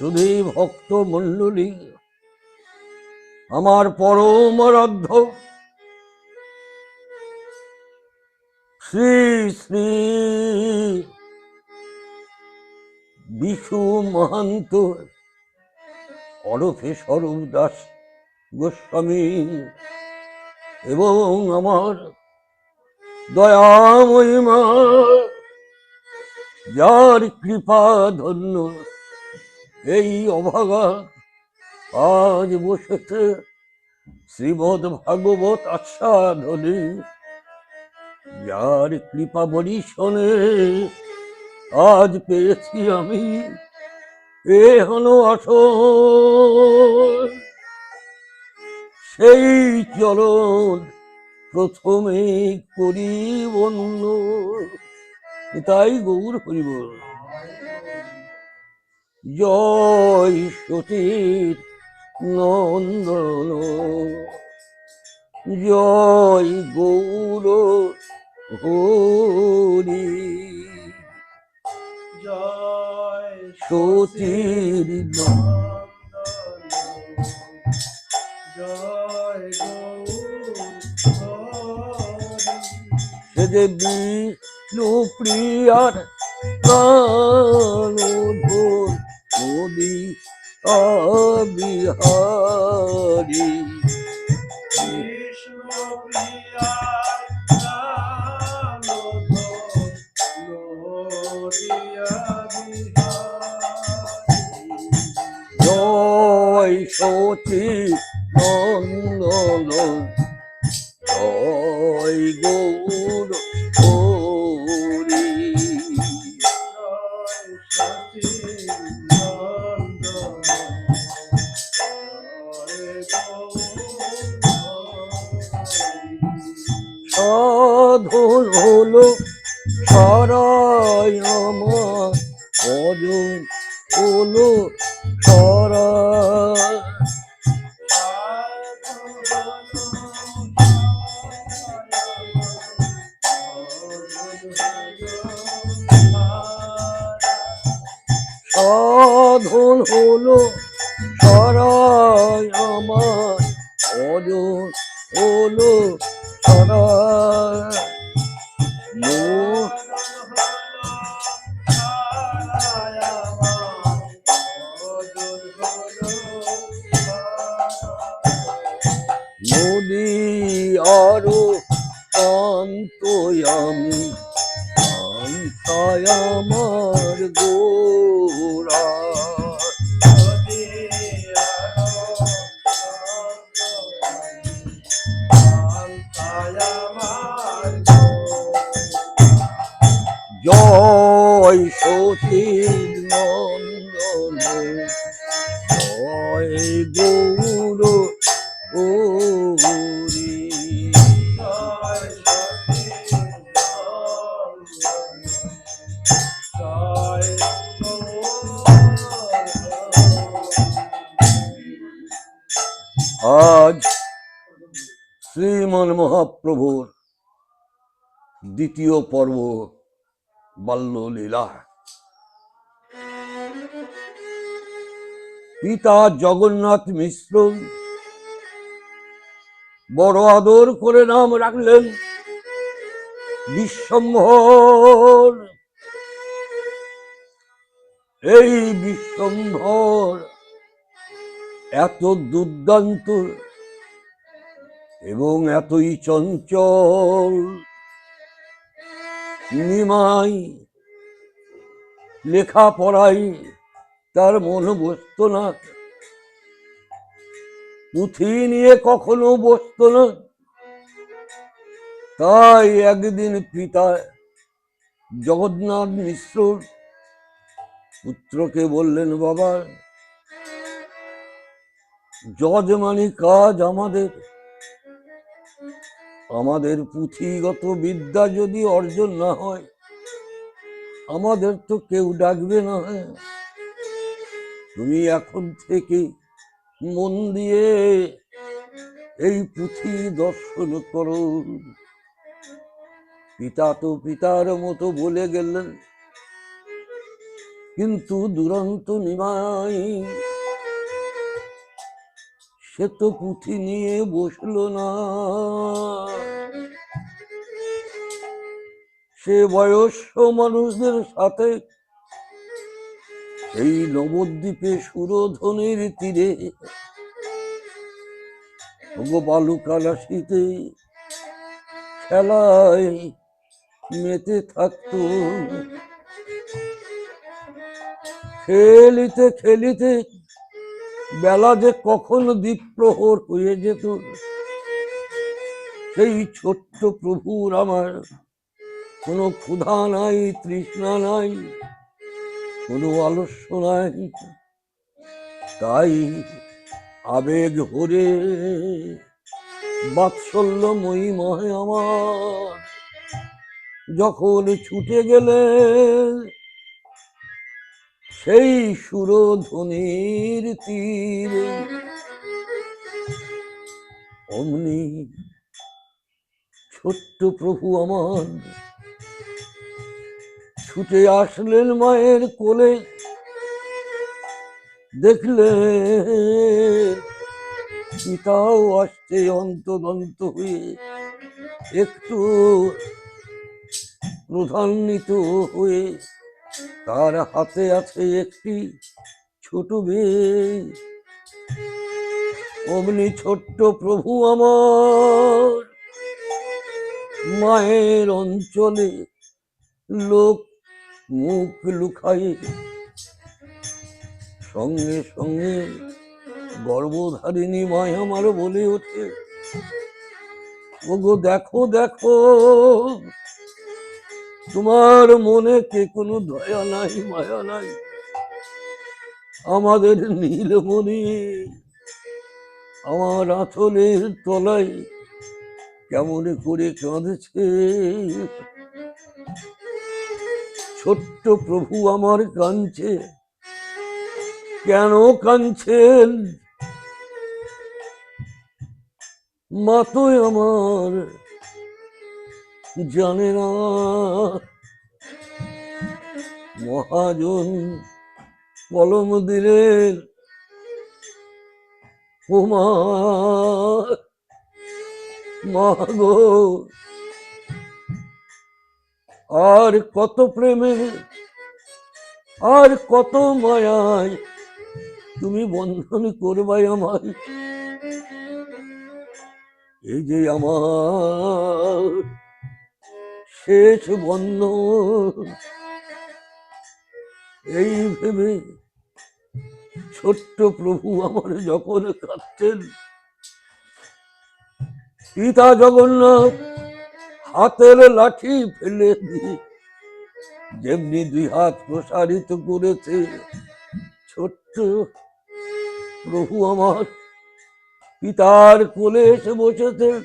শুধু ভক্ত মণ্ডলী আমার পরম আরাধ্য। শ্রী শ্রী বিশু মহান্ত অরফে স্বরূপ দাস গোস্বামী এবং আমার দয়াময়ী মা, যার কৃপা ধন্য এই অভাগা আজ বসেছে শ্রীমদ ভাগবত আস্বাদনে যার কৃপা বরিশনে আজ পেয়েছি আমি এ হলো আসল। সেই চরণ প্রথমে করি বন্য তাই গৌর হরিব জয় সতীর নন্দন। জয় গৌর হরি। জয় সতীর জয় সে যে বিষ্ণু প্রিয়ার প্রাণ মোদি বিহারী কৃষ্ণ প্রিয়া জয় সতী নন্দন জয় গৌর হলো সারায় আমার ভজন আজ শ্রীমান মহাপ্রভুর দ্বিতীয় পর্ব বাল্যলীলা। পিতা জগন্নাথ মিশ্র বড় আদর করে নাম রাখলেন বিশ্বম্ভর। এই বিশ্বম্ভর এত দুর্দান্ত এবং এতই চঞ্চল নিমাই লেখাপড়াই তার মন বসত না। পুঁথি নিয়ে কখনো বসত না। তাই একদিন পিতা জগন্নাথ মিশ্র পুত্রকে বললেন, বাবা যজমানি কাজ আমাদের। আমাদের পুঁথিগত বিদ্যা যদি অর্জন না হয়, আমাদের তো কেউ ডাকবে না। তুমি এখন থেকে মন দিয়ে এই পুঁথি দর্শন করো। পিতা তো পিতার মতো বলে গেলেন, কিন্তু দুরন্ত নিমাই সে তো পুঁথি নিয়ে বসল না। সে বয়স্ক মানুষদের সাথে এই নবদ্বীপে সুরধনের তীরে বালুকালাসিতে খেলায় মেতে থাকতো। খেলিতে খেলিতে বেলা যে কখন দ্বীপ্রহর হয়ে যেত, সেই ছোট্ট প্রভুর আমার কোনো ক্ষুধা নাই, তৃষ্ণা নাই, কোনো আলস্য নাই। তাই আবেগ ভরে বাৎসল্যময়ী মহে আমার, যখন ছুটে গেলে সেই সুরধ্বনির তীরে। অমনি ছোট্ট প্রভু আমার ছুটে আসলেন মায়ের কোলে। দেখলে পিতাও আসছে অন্তদন্ত হয়ে। একটু প্রধান্বিত হয়ে তার হাতে আছে একটি ছোট বেগ অমনি ছোট্ট প্রভু আমার মায়ের অঞ্চলে লোক মুখ লুকাই সঙ্গে সঙ্গে গর্ভধারিণী মায় আমার বলে ওঠে, ওগো দেখো দেখো তোমার মনে কে কোনো দয়া নাই, মায়া নাই। আমাদের নীলমণি আমার আঁচলের তলায় কেমন করে কাঁদছে। ছোট্ট প্রভু আমার কাঁদছে। কেন কাঁদছেন? মা তো আমার জানে না। মহাজন কলম দিলেন গো আর কত প্রেমে, আর কত মায়ায় তুমি বন্ধন করবাই আমায়। এই যে আমার শেষ বন্ধন এই ভেবে ছোট্ট প্রভু আমার যখন কাঁদছেন পিতা জগন্নাথ হাতের লাঠি ফেলে দিয়ে যেমনি দুই হাত প্রসারিত করেছে, ছোট্ট প্রভু আমার পিতার কোলে এসে বসেছেন।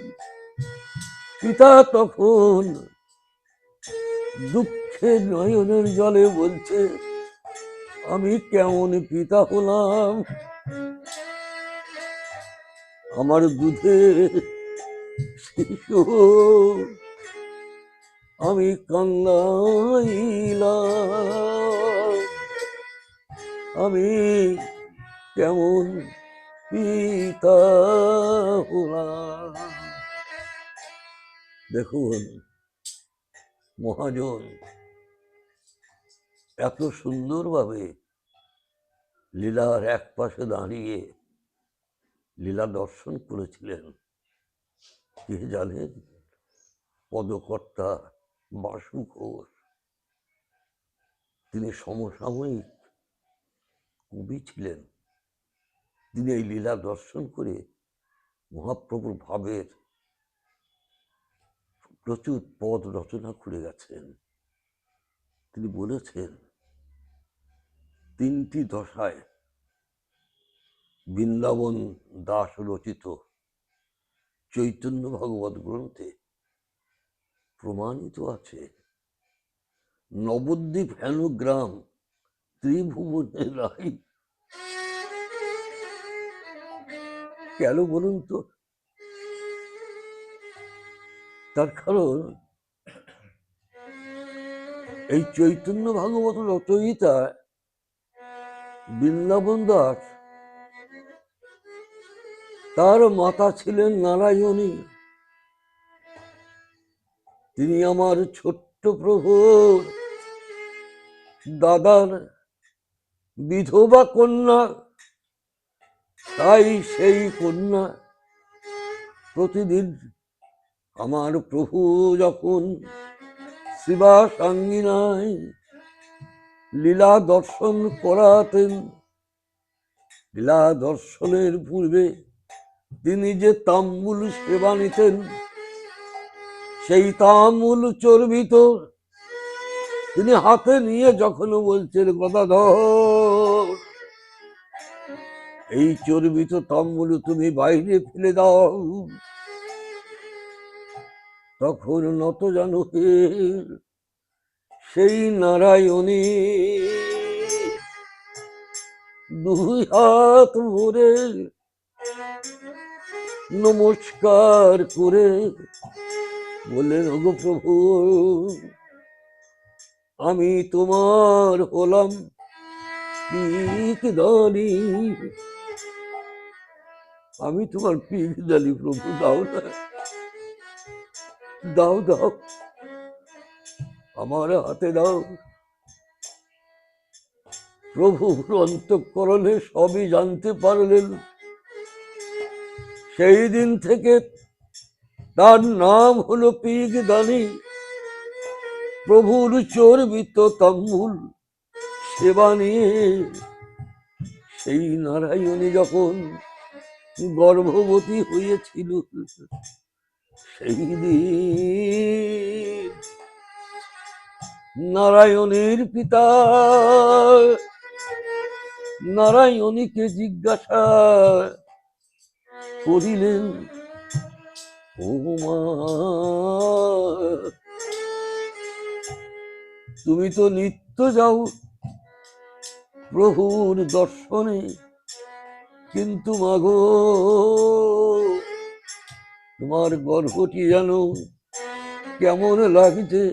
পিতা তখন দুঃখের নয়নের জলে বলছে, আমি কেমন পিতা হলাম? আমার দুধে শিশু, আমি কান্নাইলাম আমি কেমন পিতা হলাম? দেখুন মহাজন, এত সুন্দরভাবে লীলার এক পাশে দাঁড়িয়ে লীলা দর্শন করেছিলেন। কে জানেন পদকর্তা বাসু ঘোষ তিনি সমসাময়িক কবি ছিলেন। তিনি এই লীলা দর্শন করে মহাপ্রভুর ভাবের প্রচুর পদ রচনা করে গেছেন। তিনি বলেছেন, তিনটি দশায় বৃন্দাবন দাস রচিত চৈতন্য ভগবত গ্রন্থে প্রমাণিত আছে, নবদ্বীপ হেনগ্রাম ত্রিভুবনের রাই কেন বলুন তো? তার কারণ, এই চৈতন্য ভাগবত রচয়িতা বৃন্দাবন দাস, তার মাতা ছিলেন নারায়ণী। তিনি আমার ছোট্ট প্রভুর দাদার বিধবা কন্যা, তাই সেই কন্যা প্রতিদিন আমার প্রভু যখন শিবা সাঙ্গিনায় লীলা দর্শন করাতেন, লীলা দর্শনের পূর্বে তিনি যে তাম্বুল সেবা নিতেন, সেই তাম্বুল চর্বিত তিনি হাতে নিয়ে যখন বলছেন গদাধর এই চর্বিত তাম্বুল তুমি বাইরে ফেলে দাও। তখন নত জানো সেই নারায়ণী। দুই হাত ভরে নমস্কার করে বললেন ওগো প্রভু, আমি তোমার হলাম পিক দানি। আমি তোমার পিক দানি প্রভু, দাও না। দাও দাও। আমার হাতে দাও। প্রভুর অন্তঃকরণে সবই জানতে পারলেন। সেই দিন থেকে তার নাম হলো পিগ দানি প্রভুর চর্বিত তাম্বুল সেবা নিয়ে। সেই নারায়ণী যখন গর্ভবতী হয়েছিল সেই দিন নারায়ণের পিতা নারায়ণীকে জিজ্ঞাসা করিলেন তুমি তো নিত্য যাও প্রভুর দর্শনে, কিন্তু মাগো তোমার গর্ভটি যেন কেমন লাগছে?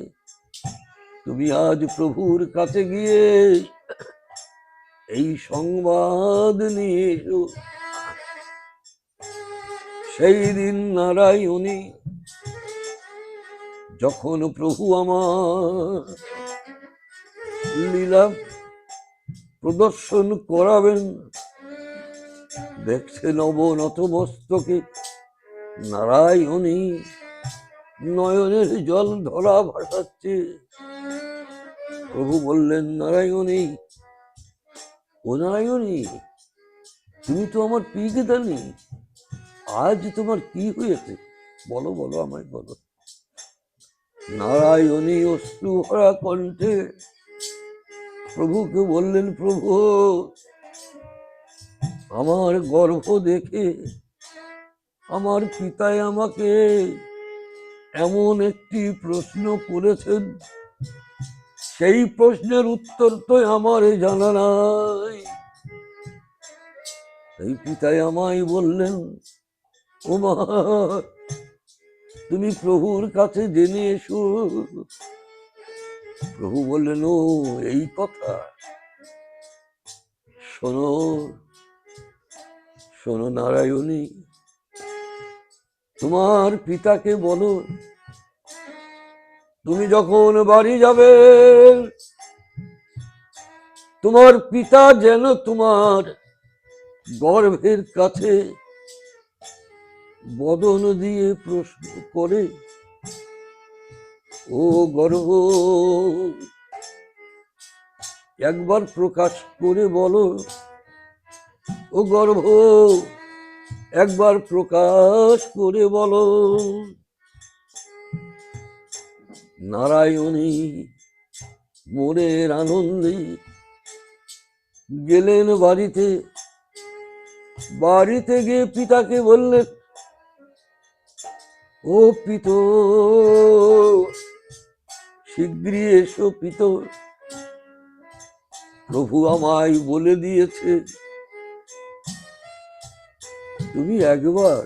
তুমি আজ প্রভুর কাছে গিয়ে এই সংবাদ নিয়ে এসো। সেই দিন নারায়ণী, যখন প্রভু আমার লীলা প্রদর্শন করাবেন দেখছেন অবনত মস্তকে নারায়ণী, নয়নের জল ধরা ভাসাচ্ছে। প্রভু বললেন, নারায়ণী, ও নারায়ণী, তুমি তো আমার পিকে দানি আজ তোমার কি হয়েছে? বলো বলো আমায়, বলো। নারায়ণী অশ্রু ভরা কণ্ঠে প্রভুকে বললেন, প্রভু, আমার গর্ভ দেখে আমার পিতায় আমাকে এমন একটি প্রশ্ন করেছেন। সেই প্রশ্নের উত্তর তো আমার জানা নাই। এই পিতায় আমায় বললেন ও তুমি প্রভুর কাছে জেনে এসো। প্রভু বললেন, ও, এই কথা। শোনো শোনো নারায়ণী তোমার পিতাকে বলো, তুমি যখন বাড়ি যাবে, তোমার পিতা যেন তোমার গর্ভের কাছে বদন দিয়ে প্রশ্ন করে, ও গর্ভ, একবার প্রকাশ করে বলো, ও গর্ভ একবার প্রকাশ করে বলো। নারায়ণী, মনের আনন্দে গেলেন বাড়িতে। বাড়িতে গিয়ে পিতাকে বললেন, ও পিত, শীঘ্রই এসো পিত। প্রভু আমায় বলে দিয়েছে তুমি একবার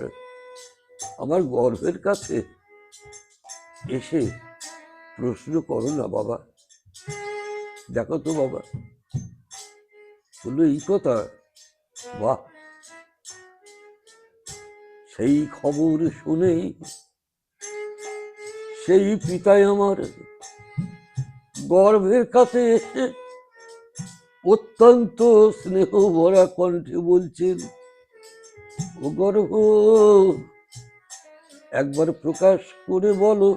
আমার গর্ভের কাছে এসে প্রশ্ন করো না বাবা। দেখো তো বাবা। বলল এই কথা, বাহ। সেই খবর শুনে সেই পিতাই আমার গর্ভের কাছে এসে অত্যন্ত স্নেহ ভরা কণ্ঠে বলছেন গর্ভ একবার প্রকাশ করে বলো,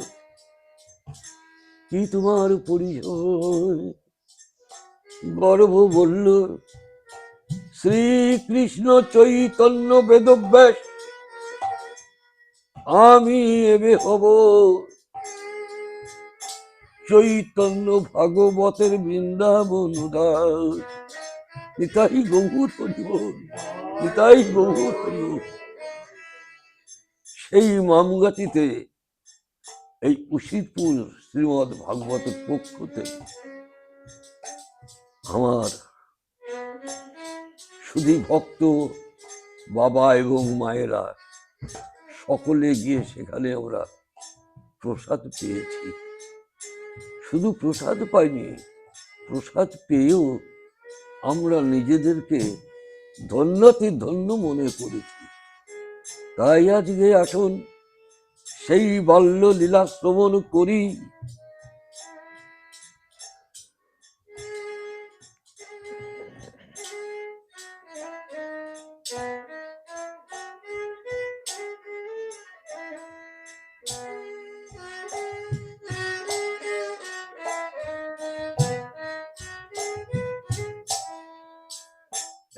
কি তোমার পরিচয়? গর্ভ বলল, শ্রীকৃষ্ণ চৈতন্য বেদব্যাস, আমি এবে হব। চৈতন্য ভাগবতের বৃন্দাবন উদাস নিতাই গৌর হরিব নিতাই হরিব সেই মামগাতিতে এই উশিতপুর শ্রীমদ ভাগবতের পক্ষ থেকে আমার শুধু ভক্ত বাবা এবং মায়েরা সকলে গিয়ে সেখানে আমরা প্রসাদ পেয়েছি। শুধু প্রসাদ পাইনি, প্রসাদ পেয়েও আমরা নিজেদেরকে ধন্যতি ধন্য মনে করেছি। তাই আজকে আসুন সেই বাল্য লীলা শ্রবণ করি।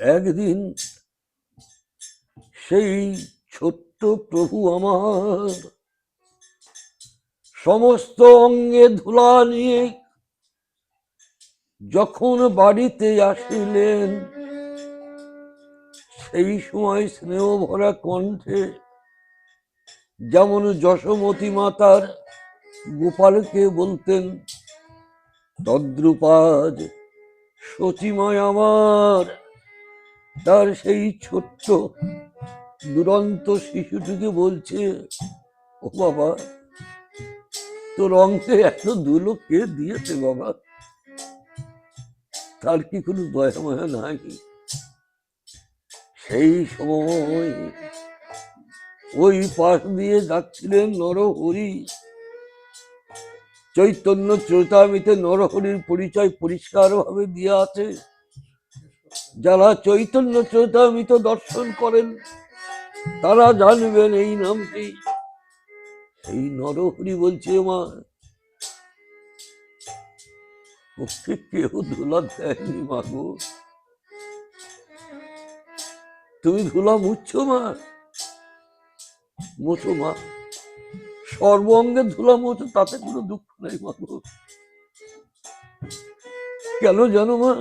একদিন সেই ছোট্ট প্রভু আমার সমস্ত অঙ্গে ধুলা নিয়ে যখন বাড়িতে আসিলেন, সেই সময় স্নেহ ভরা কণ্ঠে যেমন যশোমতী মাতার গোপালকে বলতেন তদ্রুপাজ সচিময় আমার তার সেই ছোট্ট, দুরন্ত শিশুটিকে বলছে, ও বাবা, তোর অঙ্কে এত দুলো কে দিয়েছে বাবা? তার কি কোনো দয়া মায়া নাই? সেই সময় ওই পাশ দিয়ে যাচ্ছিলেন নরহরি। চৈতন্য চৈতামিতে নরহরির পরিচয় পরিষ্কার ভাবে দিয়ে আছে। যারা চৈতন্য চৈতামিত দর্শন করেন, তারা জানবেন এই নামটি। এই নরহরি বলছে, মা, ওকে কেউ ধুলা দেয়নি, মা গো। তুমি ধুলা মুছছো, মা? মুছো, মা। সর্ব অঙ্গে ধুলা মুছো, তাতে কোনো দুঃখ নেই মাগো কেন জানো, মা?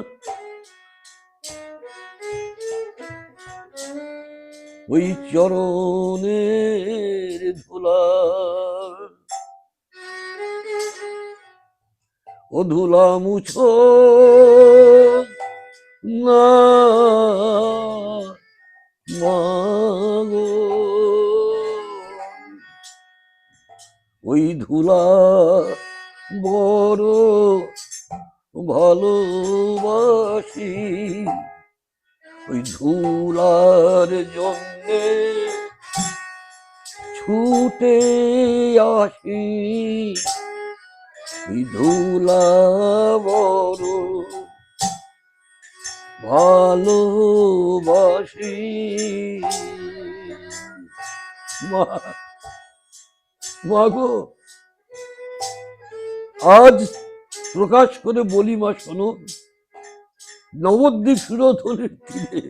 ওই চরণের ধুলা। ও ধুলা মুছো না ওই ধুলা বড় ভালোবাসি। ওই ধুলার জন্যে ছুটে আসি ধুলা বড় মা মাগো আজ প্রকাশ করে বলি মা শোনো, নবদ্বীপ সুরধনের তীরে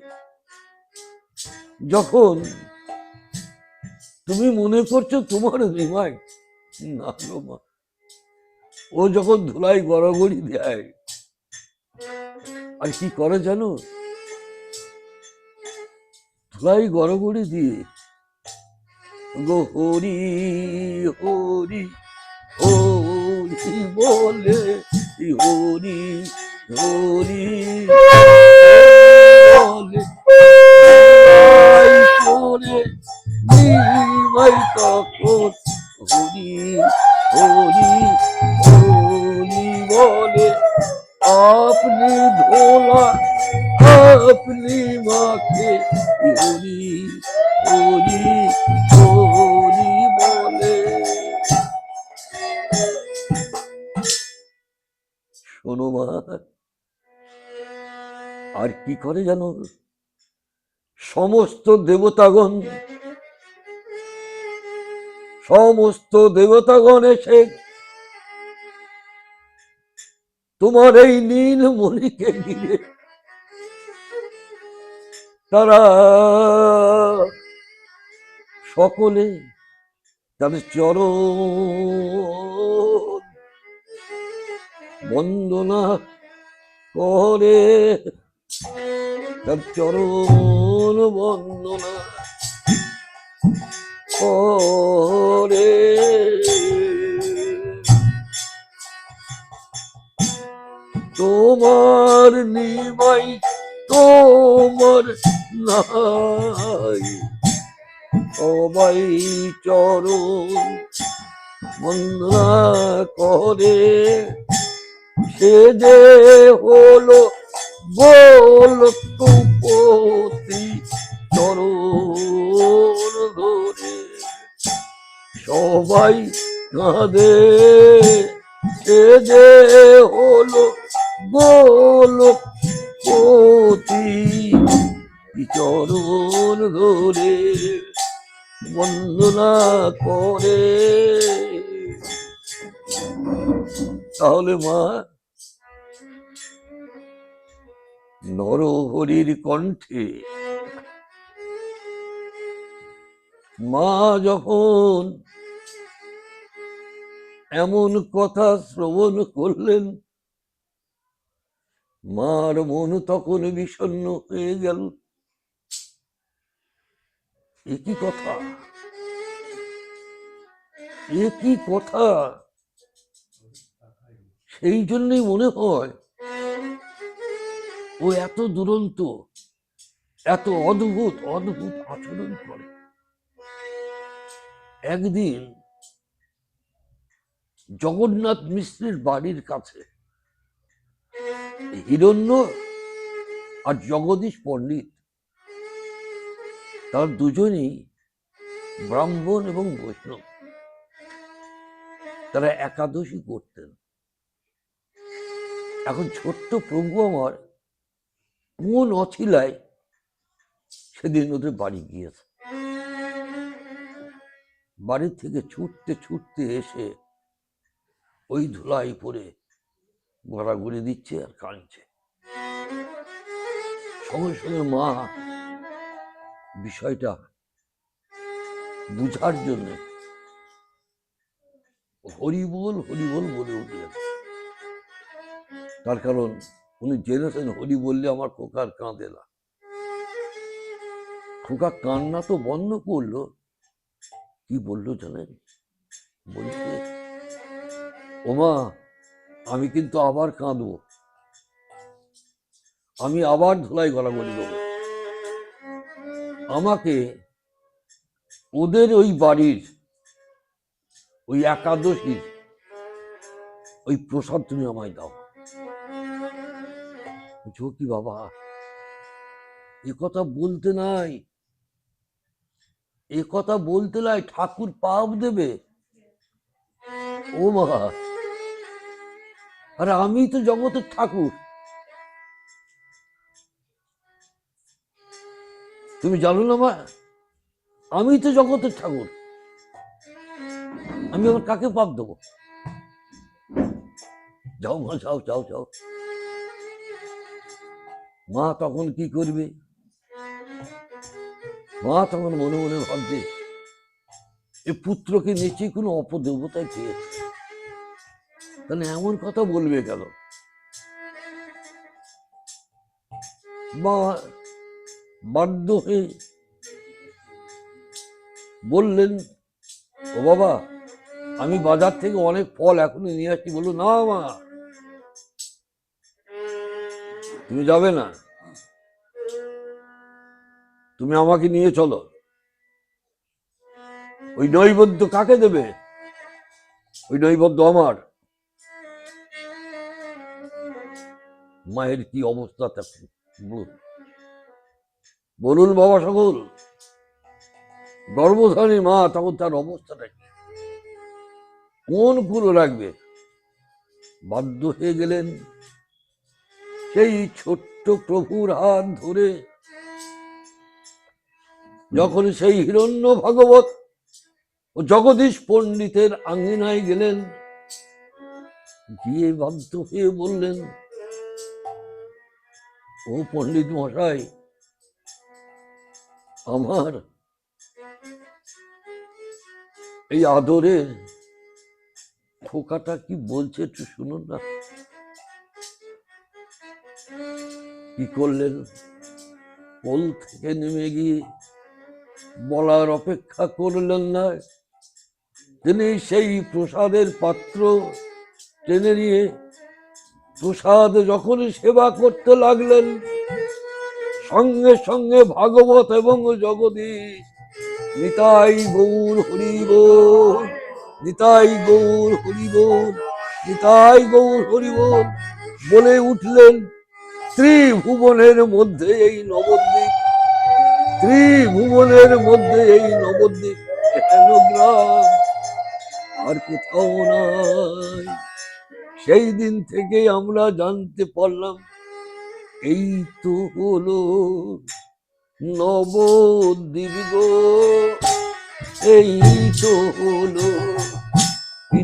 যখন তুমি মনে করছ তোমার নিমাই না মা। ও যখন ধুলাই গড়াগড়ি দেয়, আর কি করে জানো? ধুলাই গড়াগড়ি দিয়ে, গো হরি হরি হরি বলে, হরি হরি। বলে আপনি ধোলা মাকে হরি হরি হরি বলে। শোনো মা আর কি করে জানো? সমস্ত দেবতাগণ সমস্ত দেবতাগণ এসে তোমার এই নীল মণিকে ঘিরে তারা সকলে তাদের চরণ বন্দনা করে তার চরণ বন্দনা করে। তোমার নিমাই তোমার নাই। সবাই চরণ বন্দনা করে। সে যে হলো বল কুপতি চরণ ধরে সবাই কাঁদে। সে যে হলো গোল পতি চরণ ধরে বন্দনা করে। তাহলে মা নরহরির কণ্ঠে, মা যখন এমন কথা শ্রবণ করলেন, মার মন তখন বিষণ্ণ হয়ে গেল। একই কথা? একই কথা? সেই জন্যই মনে হয় ও এত দুরন্ত, এত অদ্ভুত অদ্ভুত আচরণ করে। একদিন জগন্নাথ মিশ্রের বাড়ির কাছে হিরণ্য আর জগদীশ পণ্ডিত, তার দুজনই ব্রাহ্মণ এবং বৈষ্ণব, তারা একাদশী করতেন। এখন ছোট্ট প্রভু আমার কোন অছিলায় সেদিন ওদের বাড়ি গিয়েছে। বাড়ি থেকে ছুটতে ছুটতে এসে ওই ধুলাই পরে ঘোরাঘুরি দিচ্ছে আর কাঁদছে। সঙ্গে সঙ্গে মা বিষয়টা বুঝার জন্য হরিবোল হরিবোল বলে উঠলেন। তার কারণ উনি জেনেছেন হরি বললে আমার খোকার কাঁদে না। খোকা কান্না তো বন্ধ করল। কি বলল জানেন? বলছে, ওমা, আমি কিন্তু আবার কাঁদবো। আমি আবার ধুলাই গড়াগড়ি দেবো। আমাকে ওদের ওই বাড়ির, ওই একাদশীর, ওই প্রসাদ তুমি আমায় দাও। বলছো কি বাবা? এ কথা বলতে নাই। এ কথা বলতে নাই, ঠাকুর পাপ দেবে। ও মা। আরে আমি তো জগতের ঠাকুর। তুমি জানো না মা, আমি তো জগতের ঠাকুর। আমি আমার কাকে পাপ দেবো? যাও মা, যাও যাও যাও। মা তখন কি করবে? মা তখন মনে মনে ভাবছে, এ পুত্রকে নিচে কোনো অপদেবতায় পেয়েছে। তাহলে এমন কথা বলবে কেন? মা বাধ্য হয়ে বললেন, ও বাবা, আমি বাজার থেকে অনেক ফল এখনই নিয়ে আসছি। বলল, না মা, তুমি যাবে না। তুমি আমাকে নিয়ে চলো। ওই নৈবদ্য কাকে দেবে? ওই নৈবদ্য আমার। মায়ের কি অবস্থা বলুন। বাবা সকল। গর্ভধারী মা, তখন তার অবস্থাটা কি? কোন কুলো রাখবে? বাধ্য হয়ে গেলেন সেই ছোট্ট প্রভুর হাত ধরে যখন সেই হিরণ্য ভাগবত ও জগদীশ পণ্ডিতের আঙ্গিনায় গেলেন, গিয়ে বাধ্য হয়ে বললেন, ও পণ্ডিত মশাই, আমার এই আদরে খোকাটা কি বলছে একটু শুনুন না। কি করলেন? কোল থেকে নেমে গিয়ে বলার অপেক্ষা করলেন না। তিনি সেই প্রসাদের পাত্র টেনে নিয়ে প্রসাদ যখন সেবা করতে লাগলেন, সঙ্গে সঙ্গে ভাগবত এবং জগদীশ, নিতাই গৌর হরিব, নিতাই গৌর হরিব, নিতাই গৌর হরিব বলে উঠলেন। ত্রিভুবনের মধ্যে এই নবদ্বীপ ত্রিভুবনের মধ্যে এই নবদ্বীপ আর কোথাও নাই। সেই দিন থেকে আমরা জানতে পারলাম, এই তো হলো নবদ্বীপ গো। এই তো হলো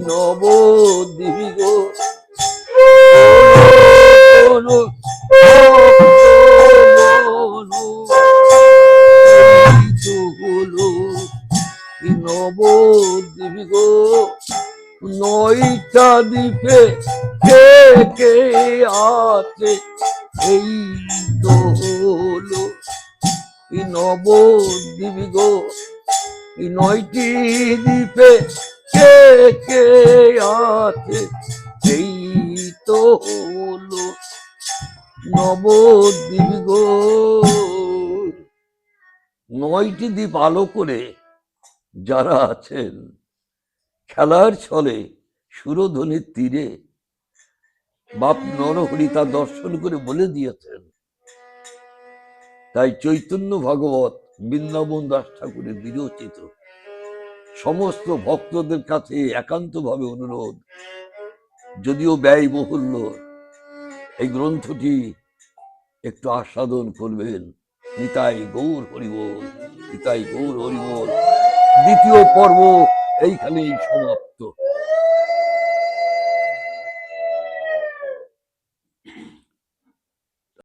নবদ্বীপ গো। হলো এই তো হলো নবদ্বীপ নয়টা দ্বীপে কে আছে? এই তো হলো নবদ্বীপ গো? নয়টি দ্বীপে কে কে আছে? এই তো হলো, নবদ্বীপ গো। নয়টি দ্বীপ আলো করে যারা আছেন, খেলার ছলে সুরধ্বনির তীরে বাপ নরহরি তা দর্শন করে বলে দিয়েছেন। তাই চৈতন্য ভাগবত, বৃন্দাবন দাস ঠাকুরের বিরচিত। সমস্ত ভক্তদের কাছে একান্তভাবে অনুরোধ, যদিও ব্যয়বহুল্য, এই গ্রন্থটি একটু আস্বাদন করবেন। নিতাই গৌর হরিবোল নিতাই গৌর হরিবোল। দ্বিতীয় পর্ব এইখানেই সমাপ্ত।